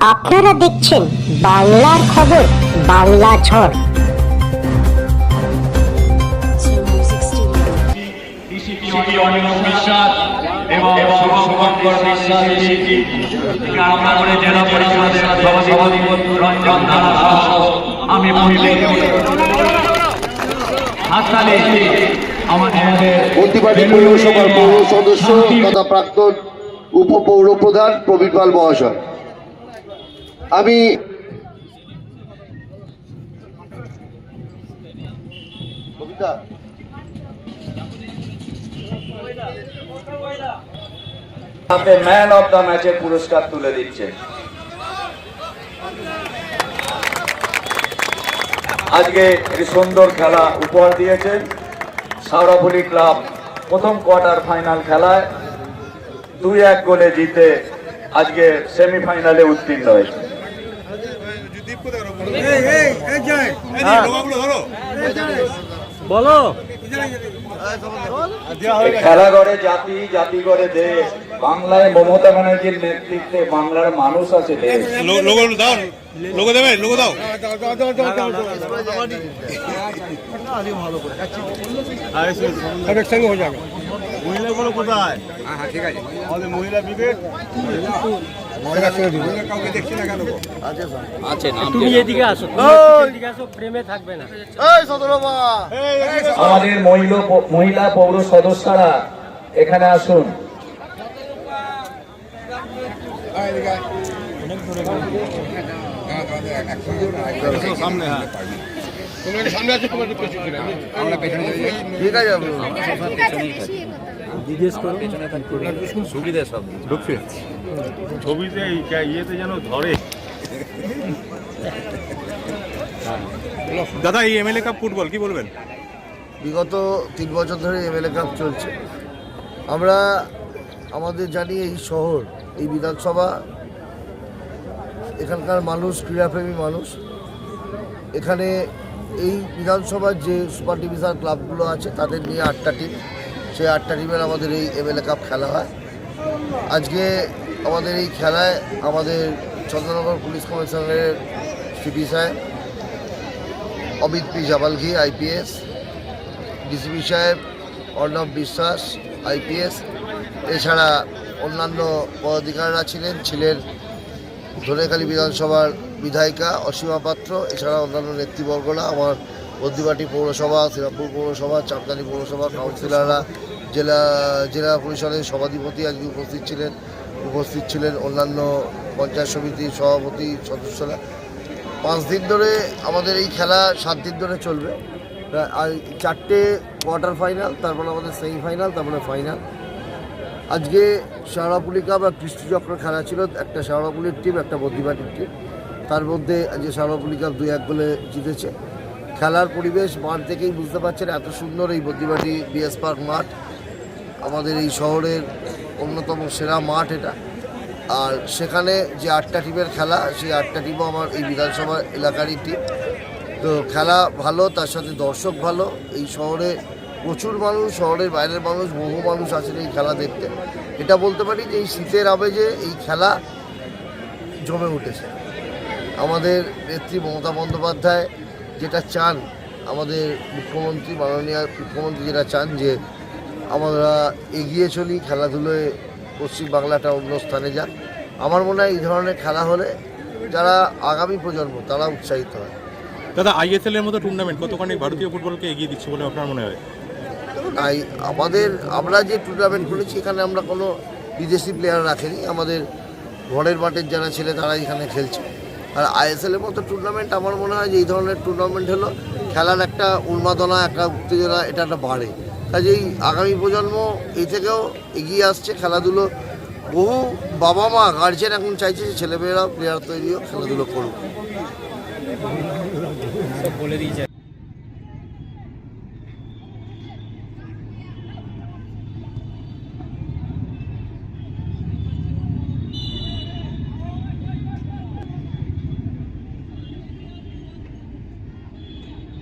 আপনারা দেখছেন বাংলার খবর বাংলা ঝড়। আমি আমাদের পৌরসভার পৌর সদস্য তথা প্রাক্তন উপপৌর প্রধান প্রবীণ পাল মহাশয়। আমি হাতে ম্যান অফ দ্য ম্যাচের পুরস্কার তুলে দিচ্ছেন আজকে একটি সুন্দর খেলা উপহার দিয়েছেন সাউরাপুলি ক্লাব। প্রথম কোয়ার্টার ফাইনাল খেলায় দুই এক গোলে জিতে আজকে সেমিফাইনালে উত্তীর্ণ হয়েছে। এই খেলাঘরে জাতি জাতি করে দেশ। বাংলায় মমতা ব্যানার্জির নেতৃত্বে বাংলার মানুষ আছে দেশ। দাও লোগো দেবে? লোগো দাও। একসঙ্গে হয়ে যাবে। মহিলাগুলো কোথায়? হ্যাঁ হ্যাঁ ঠিক আছে। মহিলা বিবেক। কাউকে দেখছি না কেন তুমি এদিকে আসো এদিকে আসো প্রেমে থাকবে না। আমাদের মহিলা মহিলা পৌর সদস্যরা এখানে আসুন। সামনে হ্যাঁ ছবিতে এই কা- ইয়েতে যেন ধরে। দাদা এই এমএলএ কাপ ফুটবল কি বলবেন? বিগত তিন বছর ধরে এমএলএ কাপ চলছে। আমরা আমাদের জানি এই শহর এই বিধানসভা এখানকার মানুষ ক্রীড়াপ্রেমী মানুষ। এখানে এই বিধানসভার যে সুপার ডিভিশন ক্লাবগুলো আছে তাদের নিয়ে আটটা টিম সেই আটটা টিমের আমাদের এই এমএলএ কাপ খেলা হয়। আজকে আমাদের এই খেলায় আমাদের চন্দ্রনগর পুলিশ কমিশনারের সিপি সাহেব, Amit P Jabalghi IPS DCP সাহেব, অর্ণব বিশ্বাস আইপিএস এছাড়া অন্যান্য পদাধিকারীরা ছিলেন ছিলেন ধনেখালী বিধানসভার বিধায়িকা অসীমা পাত্র, এছাড়া অন্যান্য নেতৃবর্গরা। আমার বদ্দিবাটি পৌরসভা, শ্রীরামপুর পৌরসভা চাপদানি পৌরসভা, কাউন্সিলররা, জেলা জেলা পরিষদের সভাধিপতি আজকে উপস্থিত ছিলেন। উপস্থিত ছিলেন অন্যান্য পঞ্চায়েত সমিতির সভাপতি সদস্যরা। পাঁচ দিন ধরে আমাদের এই খেলা সাত দিন ধরে চলবে। আর চারটে কোয়ার্টার ফাইনাল, তারপর আমাদের সেমিফাইনাল, তারপরে ফাইনাল। আজকে শেওড়াপুলি কাপ আর কৃষ্ণচক্র খেলা ছিল, একটা শেওড়াপুলির টিম একটা বদ্যিবাটির টিম তার মধ্যে আজকে শেওড়াপুলি কাপ দুই এক গোলে জিতেছে। খেলার পরিবেশ মাঠ থেকেই বুঝতে পারছেন এত সুন্দর এই বদ্যিবাটি বিএস পার্ক মাঠ। আমাদের এই শহরের অন্যতম সেরা মাঠ এটা। আর সেখানে যে আটটা টিমের খেলা, সেই আটটা টিমও আমার এই বিধানসভা এলাকারই টিম তো খেলা ভালো, তার সাথে দর্শক ভালো। এই শহরে প্রচুর মানুষ, শহরের বাইরের মানুষ, বহু মানুষ আছেন এই খেলা দেখতে। এটা বলতে পারি যে এই শীতের আবেজে এই খেলা জমে উঠেছে। আমাদের নেত্রী মমতা বন্দ্যোপাধ্যায় যেটা চান আমাদের মুখ্যমন্ত্রী মাননীয় মুখ্যমন্ত্রী যেটা চান যে আমরা এগিয়ে চলি খেলাধুলোয় পশ্চিম বাংলাটা অন্য স্থানে যাক। আমার মনে হয় এই ধরনের খেলা হলে যারা আগামী প্রজন্ম তারা উৎসাহিত হয়। দাদা আইএসএল এর মতো টুর্নামেন্ট কতখানি ভারতীয় ফুটবলকে এগিয়ে দিচ্ছে বলে আপনার মনে হয়? তাই আমাদের আমরা যে টুর্নামেন্ট করেছি এখানে আমরা কোনো বিদেশি প্লেয়ার রাখিনি। আমাদের ঘরের মাঠের যারা ছেলে তারা এখানে খেলছে। আর আইএসএলের মতো টুর্নামেন্ট আমার মনে হয় যে এই ধরনের টুর্নামেন্ট হলো, খেলার একটা উন্মাদনা, একটা উত্তেজনা, এটা একটা বাড়ে। কাজেই আগামী প্রজন্ম এই থেকেও এগিয়ে আসছে খেলাধুলো। বহু বাবা মা গার্জেন এখন চাইছে যে ছেলেমেয়েরা প্লেয়ার তৈরিও খেলাধুলো করুক। বলে দিয়েছে।